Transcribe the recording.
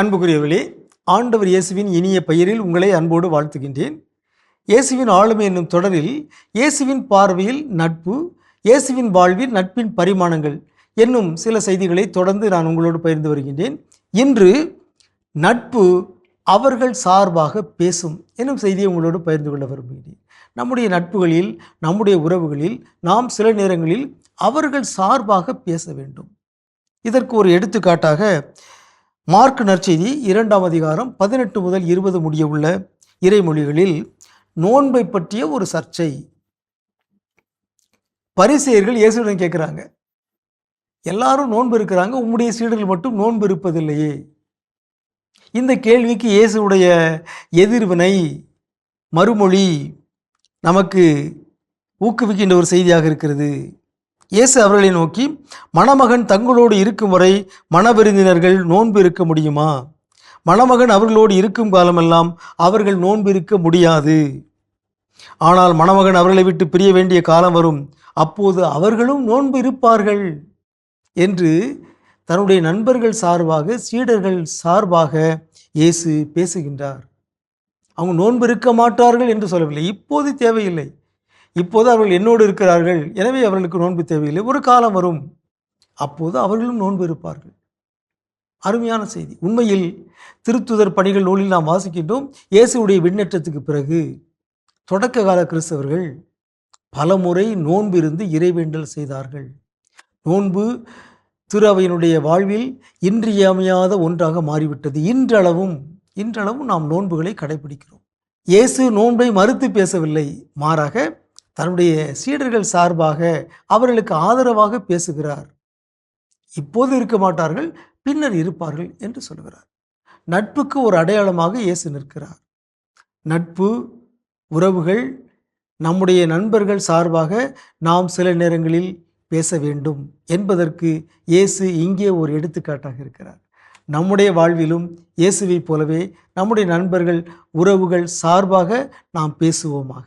அன்புக்குரியவர்களே ஆண்டவர் இயேசுவின் இனிய பெயரில் உங்களை அன்போடு வாழ்த்துகின்றேன். இயேசுவின் ஆளுமை என்னும் தொடரில் இயேசுவின் பார்வையில் நட்பு இயேசுவின் வாழ்வில் நட்பின் பரிமாணங்கள் என்னும் சில செய்திகளை தொடர்ந்து நான் உங்களோடு பகிர்ந்து வருகின்றேன். இன்று நட்பு அவர்கள் சார்பாக பேசும் என்னும் செய்தியை உங்களோடு பகிர்ந்து கொள்ள விரும்புகிறேன். நம்முடைய நட்புகளில் நம்முடைய உறவுகளில் நாம் சில நேரங்களில் அவர்கள் சார்பாக பேச வேண்டும். இதற்கு ஒரு எடுத்துக்காட்டாக மார்க் நற்செய்தி இரண்டாம் அதிகாரம் பதினெட்டு முதல் இருபது முடிய உள்ள இறைமொழிகளில் நோன்பை பற்றிய ஒரு சர்ச்சை. பரிசெயர்கள் இயேசுடன் கேட்குறாங்க எல்லாரும் நோன்பு இருக்கிறாங்க உம்முடைய சீடர்கள் மட்டும் நோன்பு இருப்பதில்லையே? இந்த கேள்விக்கு இயேசுடைய எதிர்வினை மறுமொழி நமக்கு ஊக்குவிக்கின்ற ஒரு செய்தியாக இருக்கிறது. இயேசு அவர்களை நோக்கி மணமகன் தங்களோடு இருக்கும் வரை மணவிருந்தினர்கள் நோன்பு இருக்க முடியுமா? மணமகன் அவர்களோடு இருக்கும் காலமெல்லாம் அவர்கள் நோன்பு இருக்க முடியாது. ஆனால் மணமகன் அவர்களை விட்டு பிரிய வேண்டிய காலம் வரும். அப்போது அவர்களும் நோன்பு இருப்பார்கள். என்று தன்னுடைய நண்பர்கள் சார்பாக சீடர்கள் சார்பாக இயேசு பேசுகின்றார். அவங்க நோன்பு இருக்க மாட்டார்கள் என்று சொல்லவில்லை. இப்போது தேவையில்லை. இப்போது அவர்கள் என்னோடு இருக்கிறார்கள். எனவே அவர்களுக்கு நோன்பு தேவையில்லை. ஒரு காலம் வரும். அப்போது அவர்களும் நோன்பு இருப்பார்கள். அருமையான செய்தி. உண்மையில் திருத்துதர் பணிகள் நூலில் நாம் வாசிக்கின்றோம். இயேசுடைய விண்ணேற்றத்துக்கு பிறகு தொடக்க கால கிறிஸ்தவர்கள் பலமுறை நோன்பு இருந்து இறைவேண்டல் செய்தார்கள். நோன்பு திரு அவையினுடைய வாழ்வில் இன்றியமையாத ஒன்றாக மாறிவிட்டது. இன்றளவும் இன்றளவும் நாம் நோன்புகளை கடைபிடிக்கிறோம் இயேசு நோன்பை மறுத்து பேசவில்லை. மாறாக தன்னுடைய சீடர்கள் சார்பாக அவர்களுக்கு ஆதரவாக பேசுகிறார். இப்போது இருக்க மாட்டார்கள் பின்னர் இருப்பார்கள் என்று சொல்கிறார். நட்புக்கு ஒரு அடையாளமாக இயேசு நிற்கிறார். நட்பு உறவுகள் நம்முடைய நண்பர்கள் சார்பாக நாம் சில நேரங்களில் பேச வேண்டும் என்பதற்கு இயேசு இங்கே ஒரு எடுத்துக்காட்டாக இருக்கிறார். நம்முடைய வாழ்விலும் இயேசுவைப் போலவே நம்முடைய நண்பர்கள் உறவுகள் சார்பாக நாம் பேசுவோமாக.